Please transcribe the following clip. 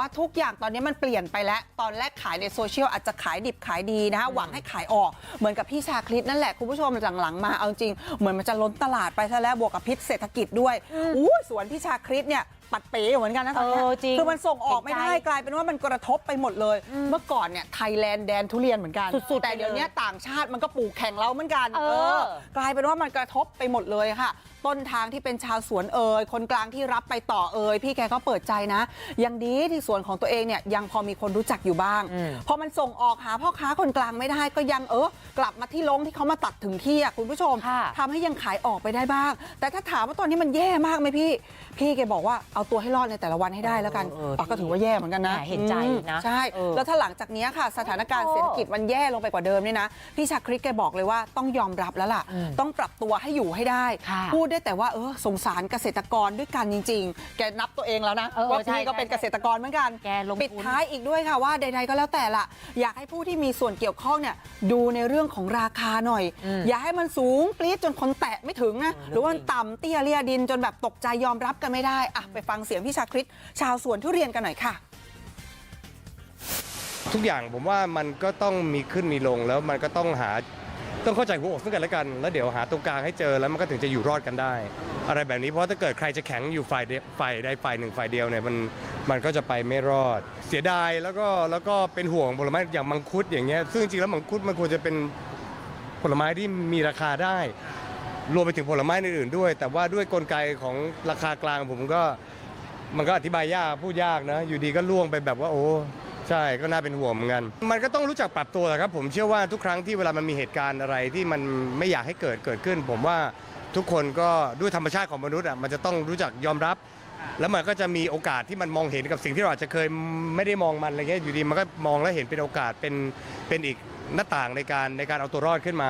ว่าทุกอย่างตอนนี้มันเปลี่ยนไปแล้ว ตอนแรกขายในโซเชียลอาจจะขายดิบขายดีนะคะหวังให้ขายออกเหมือนกับพี่ชาคลิปนั่นแหละคุณผู้ชมหลังๆมาเอาจริงเหมือนมันจะล้นตลาดไปซะแล้วบวกกับพิษเศรษฐกิจด้วยอู้สวนพี่ชาคลิปเนี่ย ปัดเป๋เหมือนกันนะตอนเนี้ยเออจริงคือมันส่งออกไม่ได้เห็นใจกลายเป็นว่ามันกระทบไปหมดเลย เมื่อก่อนเนี่ยไทยแลนด์แดนทุเรียนเหมือนกัน สุดๆแต่เดี๋ยวนี้ต่างชาติมันก็ปลูกแข่งเราเหมือนกันเออ กลายเป็นว่ามันกระทบไปหมดเลยค่ะ ต้นทางที่เป็นชาวสวนเอ่ยคนกลางที่รับไปต่อเอ่ยพี่แกก็เปิดใจนะ ยังดีที่สวนของตัวเองเนี่ยยังพอมีคนรู้จักอยู่บ้าง อืม พอมันส่งออกหาพ่อค้าคนกลางไม่ได้ก็ยังเออกลับมาที่ลงที่เขามาตัดถึงที่อะคุณผู้ชมค่ะ ทำให้ยังขายออกไปได้บ้าง แต่ถ้าถามว่าตอนนี้มันแย่มากไหมพี่ พี่แกบอกว่าเอาตัวให้รอดในแต่ละวันให้ได้แล้วกันเออเอออะก็ถือว่าแย่เหมือนกันนะแหมเห็นใจนะอืมใช่เออแล้วถ้าหลังจากนี้ค่ะ สถานการณ์เศรษฐกิจมันแย่ลงไปกว่าเดิมเนี่ยนะพี่ชาคริสแกบอกเลยว่าต้องยอมรับแล้วล่ะอืมต้องปรับตัวให้อยู่ให้ได้ค่ะพูดได้แต่ว่าเออสงสารเกษตรกรด้วยกันจริง ๆ แกนับตัวเองแล้วนะเออว่าใช่พี่ก็เป็นใช่เกษตรกรเหมือนกันแกลงทุนปิดท้ายอีกด้วยค่ะว่าใด ๆ ก็แล้วแต่ละอยากให้ผู้ที่มีส่วนเกี่ยวข้องเนี่ย ดูในเรื่องของราคาหน่อยอืมอย่าให้มันสูงปรี๊ดจนคนแตะไม่ถึงนะหรือว่ามันต่ำเตี้ยเลียดินจนแบบตกใจยอมรับกันไม่ได้อะไปฟังเสียงพี่ชาคริสชาวสวนทุเรียนกันหน่อยค่ะ ทุกอย่างผมว่ามันก็ต้องมีขึ้นมีลงแล้วมันก็ต้องหาต้องเข้าใจหัวอกซึ่งกันและกัน แล้วเดี๋ยวหาตรงกลางให้เจอแล้วมันก็ถึงจะอยู่รอดกันได้ อะไรแบบนี้เพราะถ้าเกิดใครจะแข็งอยู่ฝ่ายเดียวฝ่ายใดฝ่ายหนึ่งฝ่ายเดียวเนี่ยมัน มันก็จะไปไม่รอด เสียดายแล้วก็แล้วก็เป็นห่วงผลไม้อย่างมังคุดอย่างเงี้ยซึ่งจริงแล้วมังคุดมันควรจะเป็นผลไม้ที่มีราคาได้ รวมไปถึงผลไม้อื่นๆด้วย แต่ว่าด้วยกลไกของราคากลางผมก็มันก็อธิบายยากพูดยากนะ อยู่ดีก็ล่วงไปแบบว่าโอ้ใช่ก็น่าเป็นห่วงเหมือนกัน มันก็ต้องรู้จักปรับตัวแหละครับ ผมเชื่อว่าทุกครั้งที่เวลามันมีเหตุการณ์อะไรที่มันไม่อยากให้เกิดเกิดขึ้น ผมว่าทุกคนก็ด้วยธรรมชาติของมนุษย์อะมันจะต้องรู้จักยอมรับ แล้วมันก็จะมีโอกาสที่มันมองเห็นกับสิ่งที่เราอาจจะเคยไม่ได้มองมันอะไรเงี้ยอยู่ดีมันก็มองแล้วเห็นเป็นโอกาสเป็นเป็นอีกหน้าต่างในการในการเอาตัวรอดขึ้นมา